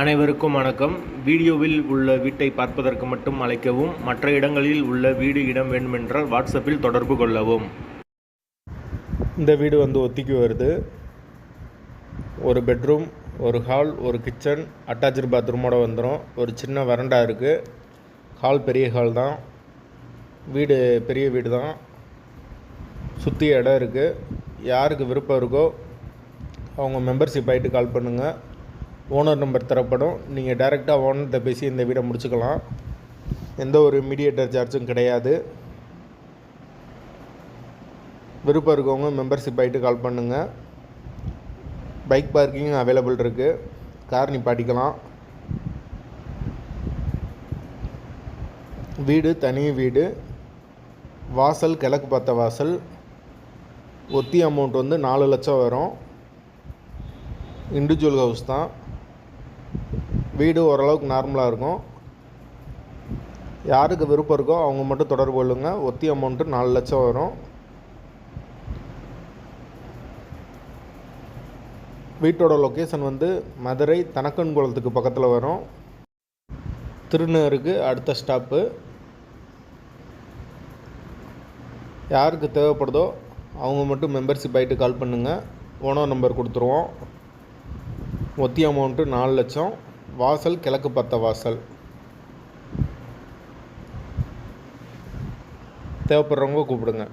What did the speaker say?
அனைவருக்கும் வணக்கம். வீடியோவில் உள்ள வீட்டை பார்ப்பதற்கு மட்டும் அழைக்கவும் மற்ற இடங்களில் உள்ள வீடு இடம் வேண்டுமென்றால் வாட்ஸ்அப்பில் தொடர்பு கொள்ளவும். இந்த வீடு வந்து ஒத்திக்கு வருது. ஒரு பெட்ரூம் ஒரு ஹால் ஒரு கிச்சன் அட்டாச்சு பாத்ரூமோட வந்துடும் ஒரு சின்ன வரண்டா இருக்குது ஹால் பெரிய ஹால் தான். வீடு பெரிய வீடு தான். சுற்றி இடம் இருக்குது யாருக்கு விருப்பம் இருக்கோ அவங்க மெம்பர்ஷிப் ஆகிட்டு கால் பண்ணுங்கள் ஓனர் நம்பர் தரப்படும். நீங்கள் டைரெக்டாக ஓனர்கிட்ட பேசி இந்த வீடை முடிச்சுக்கலாம். எந்த ஒரு மீடியேட்டர் சார்ஜும் கிடையாது. விருப்பம் இருக்கவங்க மெம்பர்ஷிப் ஆகிட்டு கால் பண்ணுங்கள் பைக் பார்க்கிங் அவைலபிள் இருக்குது கார் நிப்பாட்டிக்கலாம். வீடு தனி வீடு. வாசல் கிழக்கு பார்த்த வாசல். ஒத்தி அமௌண்ட் வந்து நாலு லட்சம் வரும். இண்டிவிஜுவல் ஹவுஸ் தான். வீடு ஓரளவுக்கு நார்மலாக இருக்கும். யாருக்கு விருப்பம் இருக்கோ அவங்க மட்டும் தொடர்பு கொள்ளுங்கள் ஒத்தி அமௌண்ட்டு நாலு லட்சம் வரும். வீட்டோட லொக்கேஷன் வந்து மதுரை தனக்கன்குளத்துக்கு பக்கத்தில் வரும். திருநேருக்கு அடுத்த ஸ்டாப்பு யாருக்கு தேவைப்படுதோ அவங்க மட்டும் மெம்பர்ஷிப் ஆகிட்டு கால் பண்ணுங்கள் ஓனர் நம்பர் கொடுத்துருவோம். ஒத்தி அமௌண்ட்டு நாலு லட்சம். வாசல் கிழக்கு பத்த வாசல். தேவைப்படுறவங்க கூப்பிடுங்க.